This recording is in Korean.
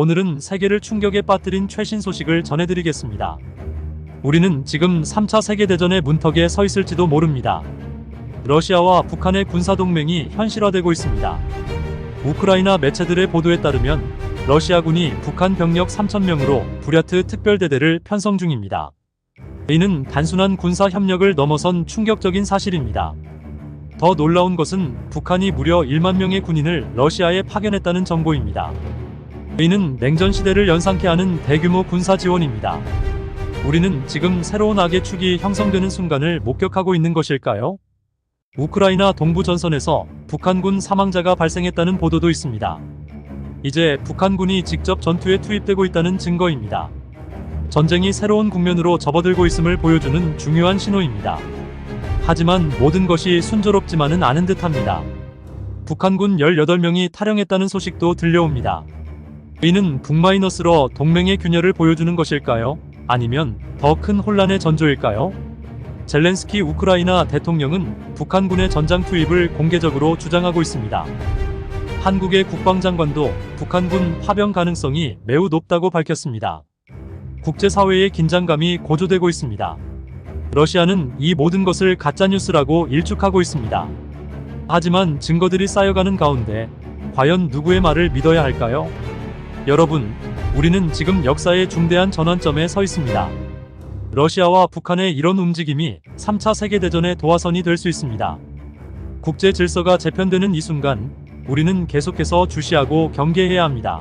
오늘은 세계를 충격에 빠뜨린 최신 소식을 전해드리겠습니다. 우리는 지금 3차 세계대전의 문턱에 서 있을지도 모릅니다. 러시아와 북한의 군사동맹이 현실화되고 있습니다. 우크라이나 매체들의 보도에 따르면 러시아군이 북한 병력 3,000명으로 부랴트 특별대대를 편성 중입니다. 이는 단순한 군사 협력을 넘어선 충격적인 사실입니다. 더 놀라운 것은 북한이 무려 1만 명의 군인을 러시아에 파견했다는 정보입니다. 이는 냉전 시대를 연상케 하는 대규모 군사 지원입니다. 우리는 지금 새로운 악의 축이 형성되는 순간을 목격하고 있는 것일까요? 우크라이나 동부 전선에서 북한군 사망자가 발생했다는 보도도 있습니다. 이제 북한군이 직접 전투에 투입되고 있다는 증거입니다. 전쟁이 새로운 국면으로 접어들고 있음을 보여주는 중요한 신호입니다. 하지만 모든 것이 순조롭지만은 않은 듯합니다. 북한군 18명이 탈영했다는 소식도 들려옵니다. 이는 북마이너스로 동맹의 균열을 보여주는 것일까요? 아니면 더 큰 혼란의 전조일까요? 젤렌스키 우크라이나 대통령은 북한군의 전장 투입을 공개적으로 주장하고 있습니다. 한국의 국방장관도 북한군 파병 가능성이 매우 높다고 밝혔습니다. 국제사회의 긴장감이 고조되고 있습니다. 러시아는 이 모든 것을 가짜뉴스라고 일축하고 있습니다. 하지만 증거들이 쌓여가는 가운데 과연 누구의 말을 믿어야 할까요? 여러분, 우리는 지금 역사의 중대한 전환점에 서 있습니다. 러시아와 북한의 이런 움직임이 3차 세계대전의 도화선이 될 수 있습니다. 국제 질서가 재편되는 이 순간, 우리는 계속해서 주시하고 경계해야 합니다.